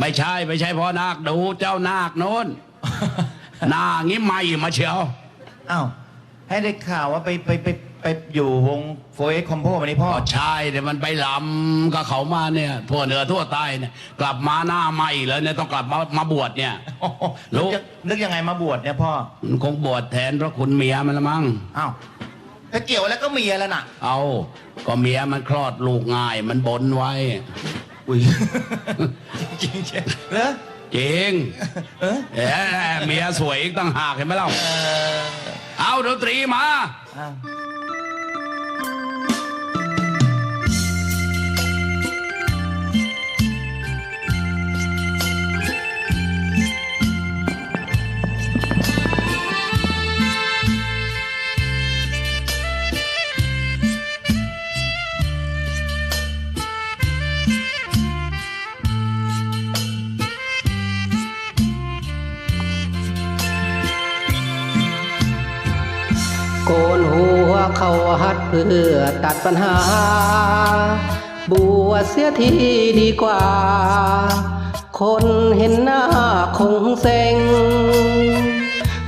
ไม่ใช่ไม่ใช่พ่อนาคดูเจ้านาคโน้น หน้างี้ไม่มาเชียวอ้าวให้ได้ข่าวว่าไปไปไปไปอยู่วงโฟเอ็กคอมโพวันนี้พ่อ ก็ใช่แต่มันไปลำกับเขามาเนี่ย ทั่วเหนือทั่วใต้เนี่ยกลับมาหน้าใหม่แล้วเนี่ยต้องกลับมามาบวชเนี่ย โอ้โหรู้นึกยังนึกยังไงมาบวชเนี่ยพ่อมันคงบวชแทนพระคุณเมียมันละมั้งอ้าวถ้าเกี่ยวแล้วก็เมียแล้วน่ะ เอา ก็เมียมันคลอดลูกง่ายมันบนไว้ อุ้ยจริงใช่เหรอจริงเออเอ๊ะเมียสวยอีกตั้งหากเห็นไหมเล่าเออเอาดนตรีมา อ้าว โกนหัวเข้าหัดเพื่อตัดปัญหาบวชเสียทีดีกว่า คนเห็นหน้าคงเซ็ง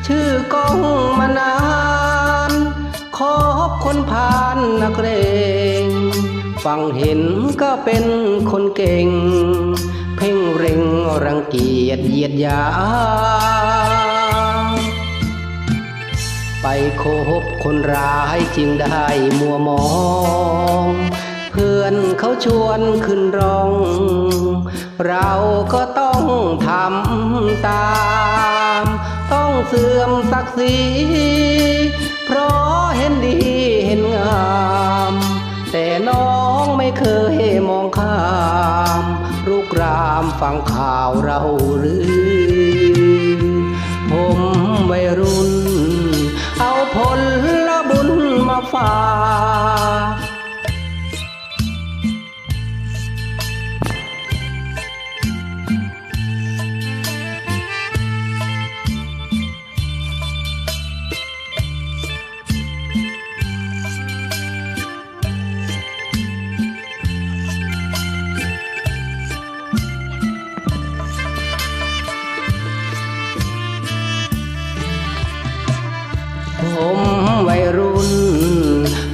ชื่อกองมานาน ขอบคนผ่านนักเรงฟังเห็นก็เป็นคนเก่ง เพ่งเร่งรังเกียจเหยียดยา คบคนร้ายจึงได้มัวมอง เพื่อนเขาชวนขึ้นร้อง เราก็ต้องทำตาม ต้องเสื่อมศักดิ์ศรีเพราะเห็นดีเห็นงาม แต่น้องไม่เคยมองข้ามรุกรามฟังข่าวเราหรือ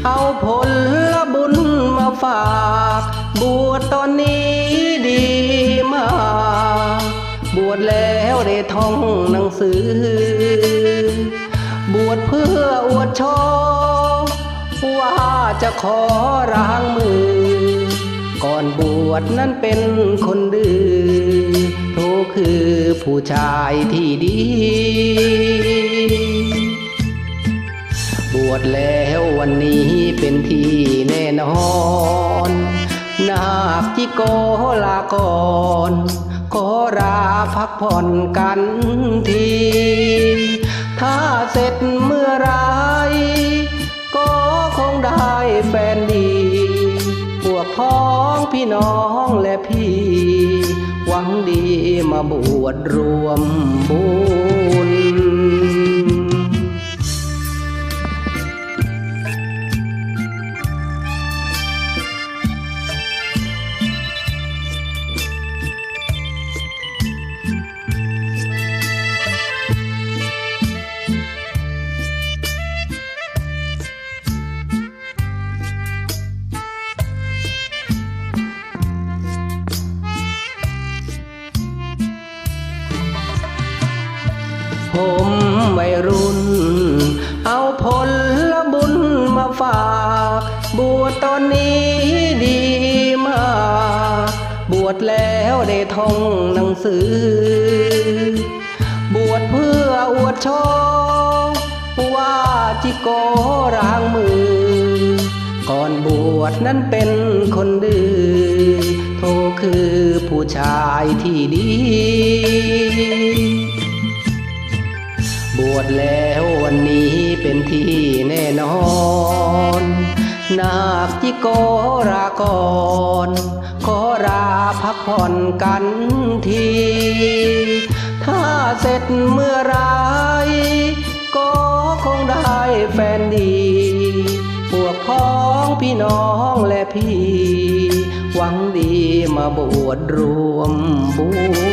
เอาผลละบุญมาฝาก บวชตอนนี้ดีมาก บวชแล้วได้ท่องหนังสือ บวชเพื่ออวดโชว์ว่าจะขอร้างมือ ก่อนบวชนั้นเป็นคนดื้อโทคือผู้ชายที่ดี บวชแล้ววันนี้เป็นที่แน่นอนนาคจิโกลาก่อนขอราพักผ่อนกันที ถ้าเสร็จเมื่อไรก็คงได้แฟนดี พวกพ้องพี่น้องและพี่ หวังดีมาบวชรวมบุญ ผมวัยรุ่น เอาผลละบุญมาฝากบวชตอนนี้ดีมากบวชแล้วได้ท่องหนังสือ บวชเพื่ออวดโชว์ว่าจิโกร้างมือ ก่อนบวชนั้นเป็นคนดื้อโทคือผู้ชายที่ดี วชแล้ววันนี้เป็นที่แน่นอน นาคจิโกราก่อนขอราพักผ่อนกันที ถ้าเสร็จเมื่อไรก็คงได้แฟนดี พวกพ้องพี่น้องและพี่ หวังดีมาบวชรวมบุญ